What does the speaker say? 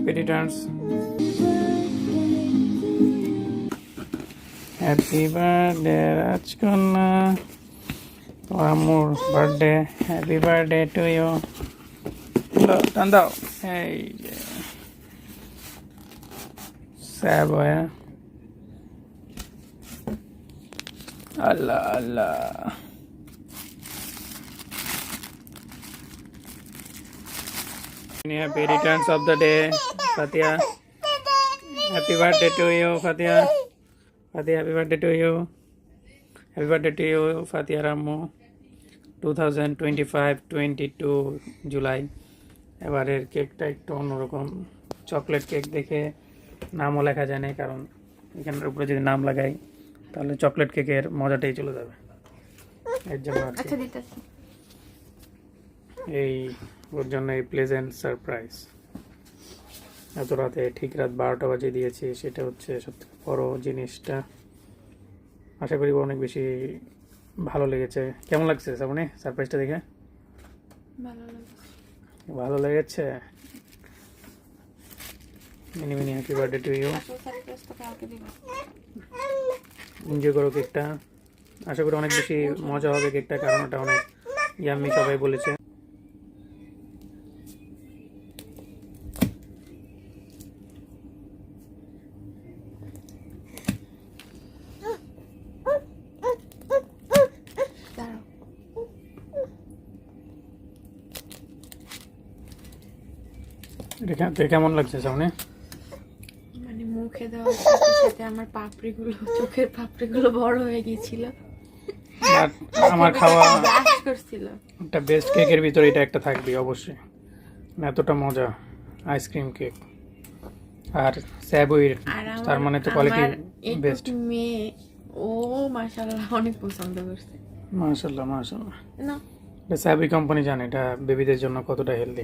Happy Returns happy birthday রাজকন্যা তোমার আম্মুর birthday happy birthday to you টান দাও এই স্যাব হয়ে আল্লাহ আল্লাহ Happy returns of the day, Fatia. Happy birthday to you, Fatia. Fatia, happy birthday to you. Happy birthday to you, Fatia Rammo. 2025 22 July এবারের কেকটা একটু অন্যরকম চকলেট কেক দেখে নামও লেখা যায় না কারণ এখানের উপরে যদি নাম লাগাই তাহলে চকলেট কেকের মজাটাই চলে যাবে এর জন্য। আচ্ছা দিতেছি এই ওর জন্য এই প্লেজেন্ট সারপ্রাইজ এত রাতে ঠিক রাত বারোটা বাজে দিয়েছি সেটা হচ্ছে সবথেকে বড় জিনিসটা। আশা করি অনেক বেশি ভালো লেগেছে। কেমন লাগছে সামনে সারপ্রাইজটা দেখে? ভালো লেগেছে। Mini mini happy birthday to you enjoy করো কেকটা আশা করি অনেক বেশি মজা হবে কেকটা কারণ ওটা অনেক ইয়াম্মি সবাই বলেছে। কে- কেমন লাগছে সামনে? মানে মুখে দেওয়ার সাথে সাথে আমার পাপড়িগুলো চোখের পাপড়িগুলো বড় হয়ে গিয়েছিল। আমার খাওয়া করছিল। একটা বেস্ট কেকের ভিতরে এটা একটা থাকবে অবশ্যই। মানে এতটা মজা আইসক্রিম কেক আর স্যাবইর তার মানে তো কোয়ালিটি বেস্ট মেয়ে ও মাশাআল্লাহ অনেক পছন্দ করছে। মাশাল্লাহ মাশাল্লাহ না। এটা স্যাবই কোম্পানি জানে এটা বেবিদের জন্য কতটা হেলদি